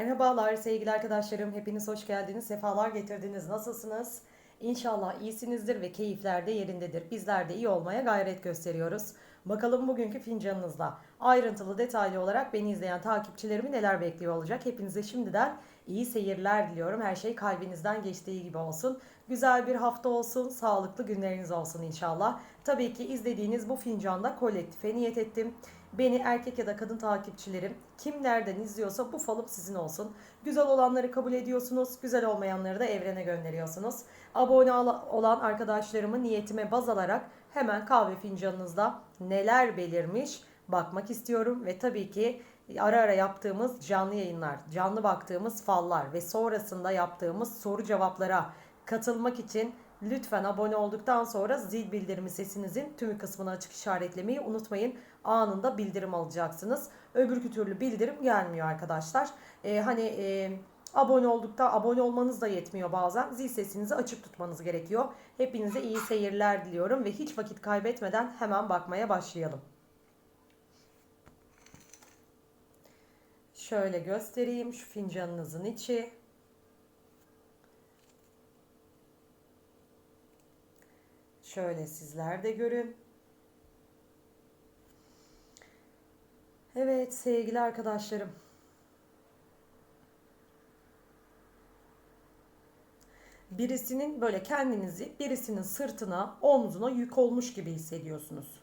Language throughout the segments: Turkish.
Merhabalar sevgili arkadaşlarım. Hepiniz hoş geldiniz. Sefalar getirdiniz. Nasılsınız? İnşallah iyisinizdir ve keyifler de yerindedir. Bizler de iyi olmaya gayret gösteriyoruz. Bakalım bugünkü fincanınızda ayrıntılı detaylı olarak beni izleyen takipçilerimi neler bekliyor olacak. Hepinize şimdiden iyi seyirler diliyorum. Her şey kalbinizden geçtiği gibi olsun. Güzel bir hafta olsun. Sağlıklı günleriniz olsun inşallah. Tabii ki izlediğiniz bu fincanda kolektife niyet ettim. Beni erkek ya da kadın takipçilerim kim nereden izliyorsa bu falım sizin olsun. Güzel olanları kabul ediyorsunuz, güzel olmayanları da evrene gönderiyorsunuz. Abone olan arkadaşlarımı niyetime baz alarak hemen kahve fincanınızda neler belirmiş bakmak istiyorum ve tabii ki ara ara yaptığımız canlı yayınlar, canlı baktığımız fallar ve sonrasında yaptığımız soru cevaplara katılmak için Lütfen abone olduktan sonra zil bildirimi sesinizin tümü kısmını açık işaretlemeyi unutmayın. Anında bildirim alacaksınız. Öbürkü türlü bildirim gelmiyor arkadaşlar. Ee, hani e, abone oldukta abone olmanız da yetmiyor bazen. Zil sesinizi açık tutmanız gerekiyor. Hepinize iyi seyirler diliyorum ve hiç vakit kaybetmeden hemen bakmaya başlayalım. Şöyle göstereyim şu fincanınızın içi. Şöyle sizler de görün. Evet sevgili arkadaşlarım. Birisinin böyle kendinizi birisinin sırtına, omzuna yük olmuş gibi hissediyorsunuz.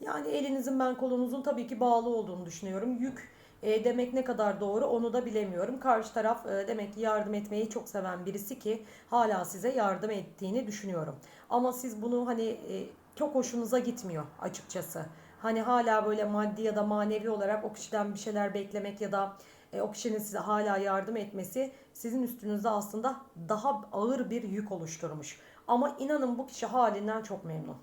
Yani elinizin ben kolunuzun tabii ki bağlı olduğunu düşünüyorum. Yük e, demek ne kadar doğru onu da bilemiyorum. Karşı taraf e, demek ki yardım etmeyi çok seven birisi ki hala size yardım ettiğini düşünüyorum. Ama siz bunu hani e, çok hoşunuza gitmiyor açıkçası. Hani hala böyle maddi ya da manevi olarak o kişiden bir şeyler beklemek ya da e, o kişinin size hala yardım etmesi sizin üstünüzde aslında daha ağır bir yük oluşturmuş. Ama inanın bu kişi halinden çok memnun.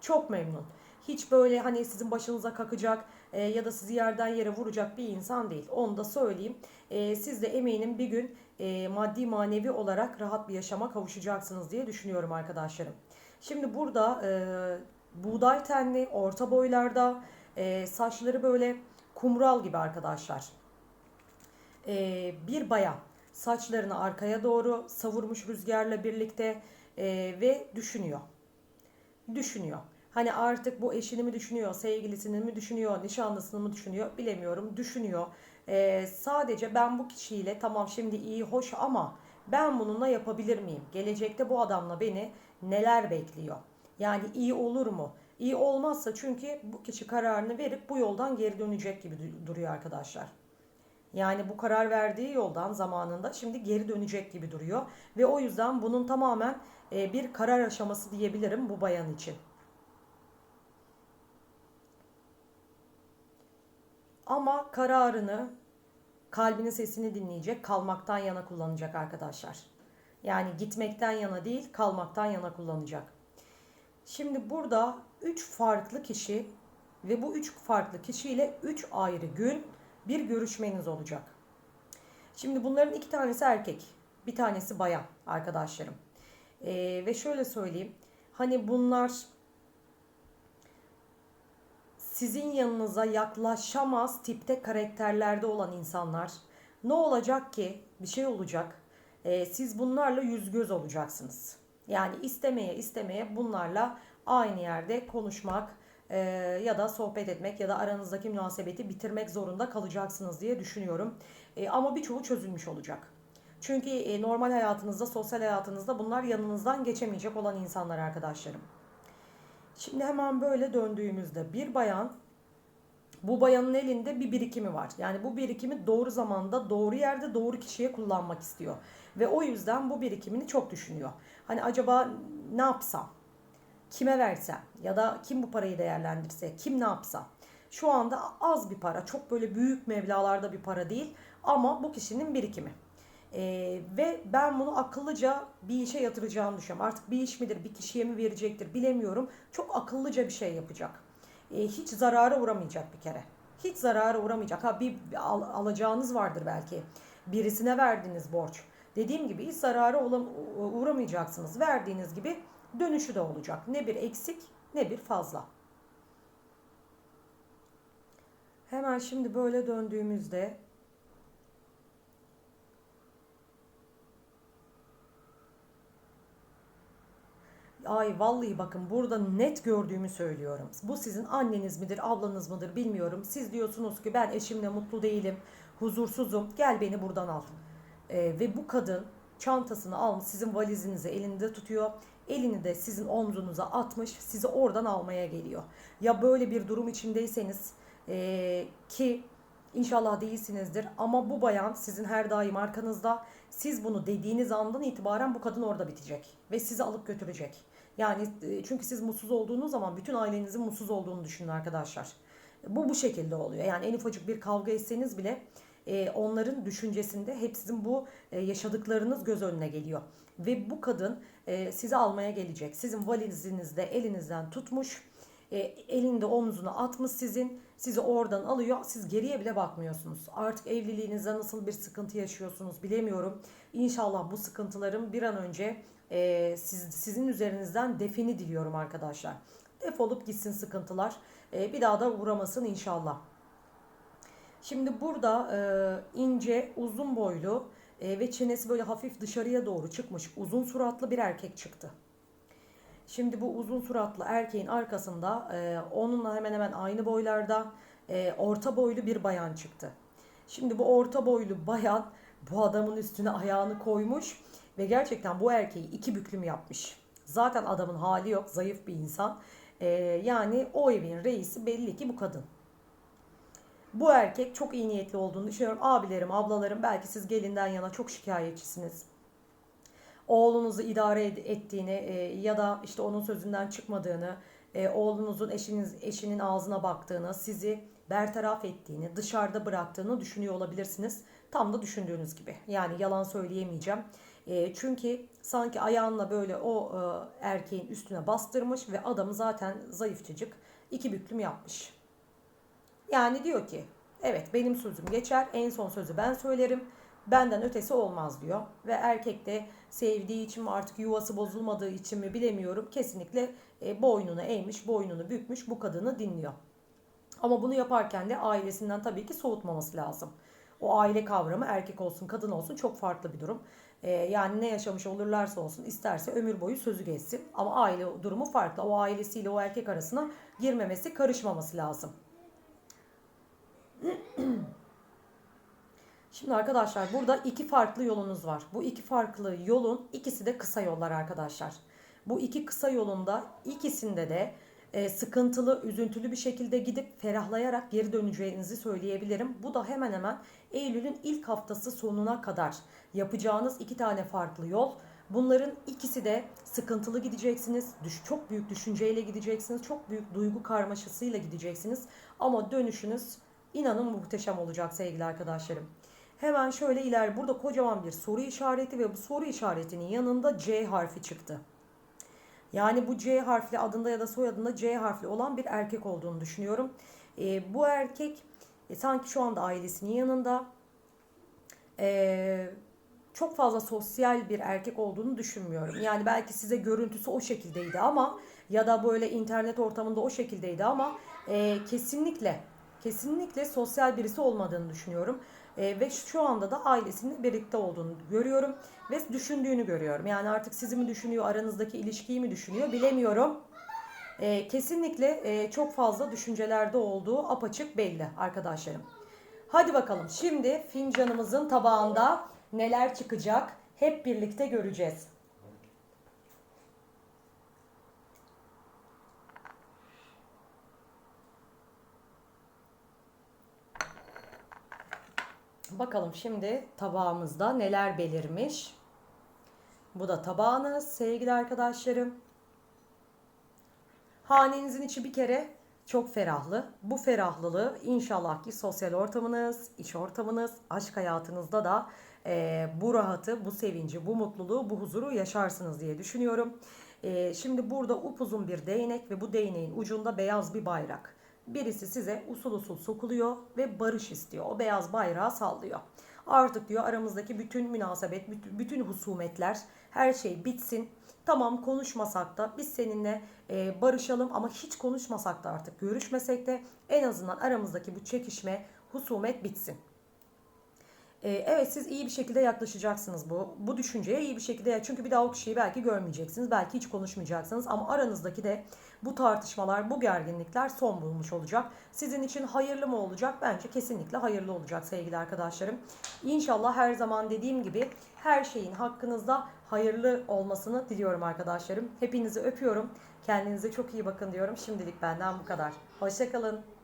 Çok memnun. Hiç böyle hani sizin başınıza kakacak e, ya da sizi yerden yere vuracak bir insan değil. Onu da söyleyeyim. E, siz de eminim bir gün e, maddi manevi olarak rahat bir yaşama kavuşacaksınız diye düşünüyorum arkadaşlarım. Şimdi burada e, buğday tenli, orta boylarda, e, saçları böyle kumral gibi arkadaşlar. E, bir bayan saçlarını arkaya doğru savurmuş rüzgarla birlikte e, ve düşünüyor. Düşünüyor. Hani artık bu eşini mi düşünüyor, sevgilisini mi düşünüyor, nişanlısını mı düşünüyor bilemiyorum. Düşünüyor. Ee, sadece ben bu kişiyle tamam şimdi iyi hoş ama ben bununla yapabilir miyim? Gelecekte bu adamla beni neler bekliyor? Yani iyi olur mu? İyi olmazsa çünkü bu kişi kararını verip bu yoldan geri dönecek gibi duruyor arkadaşlar. Yani bu karar verdiği yoldan zamanında şimdi geri dönecek gibi duruyor. Ve o yüzden bunun tamamen e, bir karar aşaması diyebilirim bu bayan için. Ama kararını kalbinin sesini dinleyecek, kalmaktan yana kullanacak arkadaşlar. Yani gitmekten yana değil, kalmaktan yana kullanacak. Şimdi burada 3 farklı kişi ve bu 3 farklı kişiyle 3 ayrı gün bir görüşmeniz olacak. Şimdi bunların iki tanesi erkek, bir tanesi bayan arkadaşlarım. Ee, ve şöyle söyleyeyim. Hani bunlar sizin yanınıza yaklaşamaz tipte karakterlerde olan insanlar. Ne olacak ki? Bir şey olacak. Ee, siz bunlarla yüz göz olacaksınız. Yani istemeye istemeye bunlarla aynı yerde konuşmak e, ya da sohbet etmek ya da aranızdaki münasebeti bitirmek zorunda kalacaksınız diye düşünüyorum. E, ama birçoğu çözülmüş olacak. Çünkü e, normal hayatınızda, sosyal hayatınızda bunlar yanınızdan geçemeyecek olan insanlar arkadaşlarım. Şimdi hemen böyle döndüğümüzde bir bayan bu bayanın elinde bir birikimi var. Yani bu birikimi doğru zamanda, doğru yerde, doğru kişiye kullanmak istiyor. Ve o yüzden bu birikimini çok düşünüyor. Hani acaba ne yapsam? Kime versem? Ya da kim bu parayı değerlendirse? Kim ne yapsa? Şu anda az bir para, çok böyle büyük meblalarda bir para değil ama bu kişinin birikimi. Ee, ve ben bunu akıllıca bir işe yatıracağını düşünüyorum. Artık bir iş midir, bir kişiye mi verecektir bilemiyorum. Çok akıllıca bir şey yapacak. Ee, hiç zarara uğramayacak bir kere. Hiç zarara uğramayacak. Ha bir al, alacağınız vardır belki. Birisine verdiğiniz borç. Dediğim gibi hiç zarara uğramayacaksınız. Verdiğiniz gibi dönüşü de olacak. Ne bir eksik ne bir fazla. Hemen şimdi böyle döndüğümüzde ay vallahi bakın burada net gördüğümü söylüyorum. Bu sizin anneniz midir, ablanız mıdır bilmiyorum. Siz diyorsunuz ki ben eşimle mutlu değilim, huzursuzum. Gel beni buradan al. Ee, ve bu kadın çantasını almış sizin valizinizi elinde tutuyor. Elini de sizin omzunuza atmış sizi oradan almaya geliyor. Ya böyle bir durum içindeyseniz ee, ki İnşallah değilsinizdir ama bu bayan sizin her daim arkanızda. Siz bunu dediğiniz andan itibaren bu kadın orada bitecek ve sizi alıp götürecek. Yani e, çünkü siz mutsuz olduğunuz zaman bütün ailenizin mutsuz olduğunu düşünün arkadaşlar. Bu bu şekilde oluyor. Yani en ufacık bir kavga etseniz bile e, onların düşüncesinde hep sizin bu e, yaşadıklarınız göz önüne geliyor. Ve bu kadın sizi almaya gelecek. Sizin valizinizde elinizden tutmuş elinde omzuna atmış sizin. Sizi oradan alıyor. Siz geriye bile bakmıyorsunuz. Artık evliliğinizde nasıl bir sıkıntı yaşıyorsunuz bilemiyorum. İnşallah bu sıkıntıların bir an önce e, siz, sizin üzerinizden defini diliyorum arkadaşlar. Defolup gitsin sıkıntılar. E, bir daha da uğramasın inşallah. Şimdi burada e, ince, uzun boylu e, ve çenesi böyle hafif dışarıya doğru çıkmış uzun suratlı bir erkek çıktı. Şimdi bu uzun suratlı erkeğin arkasında e, onunla hemen hemen aynı boylarda e, orta boylu bir bayan çıktı. Şimdi bu orta boylu bayan bu adamın üstüne ayağını koymuş ve gerçekten bu erkeği iki büklüm yapmış. Zaten adamın hali yok, zayıf bir insan. E, yani o evin reisi belli ki bu kadın. Bu erkek çok iyi niyetli olduğunu düşünüyorum. Abilerim, ablalarım belki siz gelinden yana çok şikayetçisiniz oğlunuzu idare ettiğini e, ya da işte onun sözünden çıkmadığını, e, oğlunuzun eşiniz eşinin ağzına baktığını, sizi bertaraf ettiğini, dışarıda bıraktığını düşünüyor olabilirsiniz. Tam da düşündüğünüz gibi. Yani yalan söyleyemeyeceğim. E, çünkü sanki ayağınla böyle o erkeğin üstüne bastırmış ve adamı zaten zayıfçıcık iki büklüm yapmış. Yani diyor ki evet benim sözüm geçer en son sözü ben söylerim benden ötesi olmaz diyor. Ve erkek de sevdiği için mi artık yuvası bozulmadığı için mi bilemiyorum. Kesinlikle e, boynunu eğmiş, boynunu bükmüş bu kadını dinliyor. Ama bunu yaparken de ailesinden tabii ki soğutmaması lazım. O aile kavramı erkek olsun kadın olsun çok farklı bir durum. Ee, yani ne yaşamış olurlarsa olsun isterse ömür boyu sözü geçsin. Ama aile durumu farklı. O ailesiyle o erkek arasına girmemesi, karışmaması lazım. Şimdi arkadaşlar burada iki farklı yolunuz var. Bu iki farklı yolun ikisi de kısa yollar arkadaşlar. Bu iki kısa yolunda ikisinde de e, sıkıntılı, üzüntülü bir şekilde gidip ferahlayarak geri döneceğinizi söyleyebilirim. Bu da hemen hemen Eylül'ün ilk haftası sonuna kadar yapacağınız iki tane farklı yol. Bunların ikisi de sıkıntılı gideceksiniz. Düş, çok büyük düşünceyle gideceksiniz. Çok büyük duygu karmaşasıyla gideceksiniz. Ama dönüşünüz inanın muhteşem olacak sevgili arkadaşlarım. Hemen şöyle iler. Burada kocaman bir soru işareti ve bu soru işaretinin yanında C harfi çıktı. Yani bu C harfli adında ya da soyadında C harfli olan bir erkek olduğunu düşünüyorum. E, bu erkek e, sanki şu anda ailesinin yanında e, çok fazla sosyal bir erkek olduğunu düşünmüyorum. Yani belki size görüntüsü o şekildeydi ama ya da böyle internet ortamında o şekildeydi ama e, kesinlikle kesinlikle sosyal birisi olmadığını düşünüyorum. E, ve şu anda da ailesinin birlikte olduğunu görüyorum ve düşündüğünü görüyorum. Yani artık sizi mi düşünüyor, aranızdaki ilişkiyi mi düşünüyor bilemiyorum. E, kesinlikle e, çok fazla düşüncelerde olduğu apaçık belli arkadaşlarım. Hadi bakalım şimdi fincanımızın tabağında neler çıkacak hep birlikte göreceğiz. Bakalım şimdi tabağımızda neler belirmiş. Bu da tabağınız sevgili arkadaşlarım. Hanenizin içi bir kere çok ferahlı. Bu ferahlılığı inşallah ki sosyal ortamınız, iş ortamınız, aşk hayatınızda da e, bu rahatı, bu sevinci, bu mutluluğu, bu huzuru yaşarsınız diye düşünüyorum. E, şimdi burada upuzun bir değnek ve bu değneğin ucunda beyaz bir bayrak birisi size usul usul sokuluyor ve barış istiyor. O beyaz bayrağı sallıyor. Artık diyor aramızdaki bütün münasebet, bütün husumetler, her şey bitsin. Tamam konuşmasak da biz seninle e, barışalım ama hiç konuşmasak da artık görüşmesek de en azından aramızdaki bu çekişme, husumet bitsin. Ee, evet siz iyi bir şekilde yaklaşacaksınız bu bu düşünceye iyi bir şekilde çünkü bir daha o kişiyi belki görmeyeceksiniz belki hiç konuşmayacaksınız ama aranızdaki de bu tartışmalar bu gerginlikler son bulmuş olacak. Sizin için hayırlı mı olacak? Bence kesinlikle hayırlı olacak sevgili arkadaşlarım. İnşallah her zaman dediğim gibi her şeyin hakkınızda hayırlı olmasını diliyorum arkadaşlarım. Hepinizi öpüyorum. Kendinize çok iyi bakın diyorum. Şimdilik benden bu kadar. Hoşçakalın.